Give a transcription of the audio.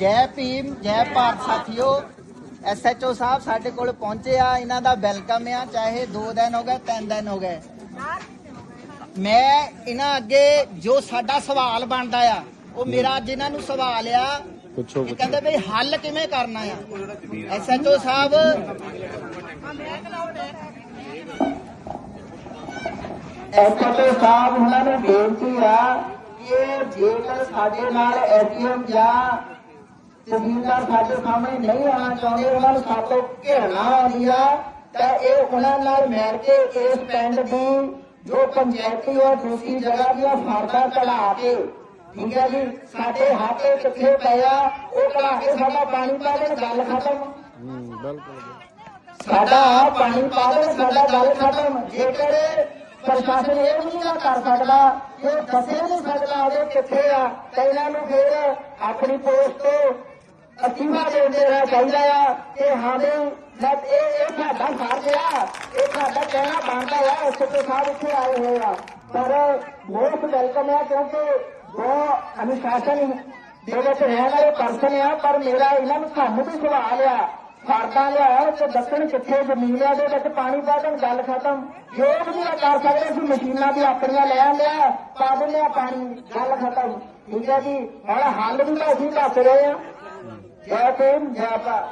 ਜੈ ਭੀਮ ਜੈ ਭਾਰਤ ਸਾਥੀਓ ਐਸਐਚਓ ਸਾਹਿਬ ਸਾਡੇ ਕੋਲ ਪਹੁੰਚੇ ਆ ਇਹਨਾਂ ਦਾ ਵੈਲਕਮ ਆ ਚਾਹੇ 2 ਦਿਨ ਹੋ ਗਏ 3 ਦਿਨ ਹੋ ਗਏ। ਮੈਂ ਇਹਨਾਂ ਅੱਗੇ ਜੋ ਸਾਡਾ ਸਵਾਲ ਬਣਦਾ ਆ ਉਹ ਮੇਰਾ ਅੱਜ ਇਹਨਾਂ ਨੂੰ ਸਵਾਲ ਆ ਪੁੱਛੋ ਇਹ ਕਹਿੰਦੇ ਵੀ ਹੱਲ ਕਿਵੇਂ ਕਰਨਾ ਆ? ਐਸਐਚਓ ਸਾਹਿਬ ਐਸਐਚਓ ਸਾਹਿਬ ਉਹਨਾਂ ਨੂੰ ਬੇਨਤੀ ਆ ਕਿ ਜੇਕਰ ਸਾਡੇ ਨਾਲ ਐਟੀਐਮ ਜਾਂ ਤਹਿਸੀਲਦਾਰ ਸਾਡੇ ਸਾਹਮਣੇ ਨਹੀਂ ਆਉਣਾ ਚਾਹੁੰਦੇ ਉਹਨਾਂ ਨੂੰ ਸਾਤੋਂ ਘੇਰਨਾ ਆਉਂਦੀ ਆ ਤਾਂ ਇਹ ਉਹਨਾਂ ਨਾਲ ਮਿਲ ਕੇ ਇਸ ਪਿੰਡ ਦੀ ਜੋ ਪੰਚਾਇਤੀ ਔਰ ਦੂਸਰੀ ਜਗ੍ਹਾ ਦੀਆਂ ਫਰਦਾਂ ਕਢਾ ਕੇ ਠੀਕ ਹੈ ਜੀ ਸਾਡੇ ਹੱਥੇ ਕਿੱਥੇ ਪਿਆ ਉਹ ਕਢਾ ਕੇ ਸਾਡਾ ਪਾਣੀ ਪਾ ਦੇਣ ਗੱਲ ਖਤਮ। ਬਿਲਕੁਲ ਸਾਡਾ ਪਾਣੀ ਪਾ ਦੇਣ ਸਾਡਾ ਗੱਲ ਖਤਮ। ਜੇਕਰ ਪ੍ਰਸ਼ਾਸਨ ਇਹ ਵੀ ਨਹੀਂ ਕਰ ਸਕਦਾ ਕਿ ਦੱਸੇ ਨਹੀਂ ਸਕਦਾ ਉਹਦੇ ਕਿੱਥੇ ਆ, ਤਾਂ ਇਹਨਾਂ ਨੂੰ ਫਿਰ ਆਪਣੀ ਪੋਸਟ ਤੋਂ ਅਸੀਮਾ ਦੇਂਦੇ ਰਹਿਣਾ ਚਾਹੀਦਾ ਆ ਕਿ ਹਾਂ ਵੀ ਮੈਂ ਇਹ ਇਹ ਸਾਡਾ ਫਰਜ਼ ਆ, ਇਹ ਸਾਡਾ ਕਹਿਣਾ ਬਣਦਾ ਆ ਉਸ ਸਾਹਿਬ ਇੱਥੇ ਆਏ ਹੋਏ ਆ। ਪਰ ਬਹੁਤ ਵੈਲਕਮ ਹੈ ਕਿਉਂਕਿ ਉਹ ਅਨੁਸ਼ਾਸਨ ਦੇ ਵਿੱਚ ਰਹਿਣ ਵਾਲੇ ਪਰਸਨ ਆ, ਪਰ ਮੇਰਾ ਇਹਨਾਂ ਨੂੰ ਸਾਨੂੰ ਵੀ ਸਵਾਲ ਆ। ਫੜਦਾ ਲਿਆ ਤੇ ਦੱਸਣ ਕਿੱਥੇ ਜ਼ਮੀਨਾਂ ਦੇ ਵਿੱਚ ਪਾਣੀ ਪਾ ਦੇਣ, ਗੱਲ ਖਤਮ। ਜੋ ਵੀ ਨਹੀਂ ਕਰ ਸਕਦੇ ਅਸੀਂ ਮਸ਼ੀਨਾਂ ਵੀ ਆਪਣੀਆਂ ਲੈ ਲਿਆ ਆ ਪਾ ਦਿੰਦੇ ਪਾਣੀ, ਗੱਲ ਖਤਮ। ਠੀਕ ਹੈ ਜੀ ਹੁਣ ਹੱਲ ਵੀ ਤਾਂ ਅਸੀਂ ਦੱਸ ਰਹੇ ਆ ਜੈ ਭੀਮ, ਜੈ ਭਾ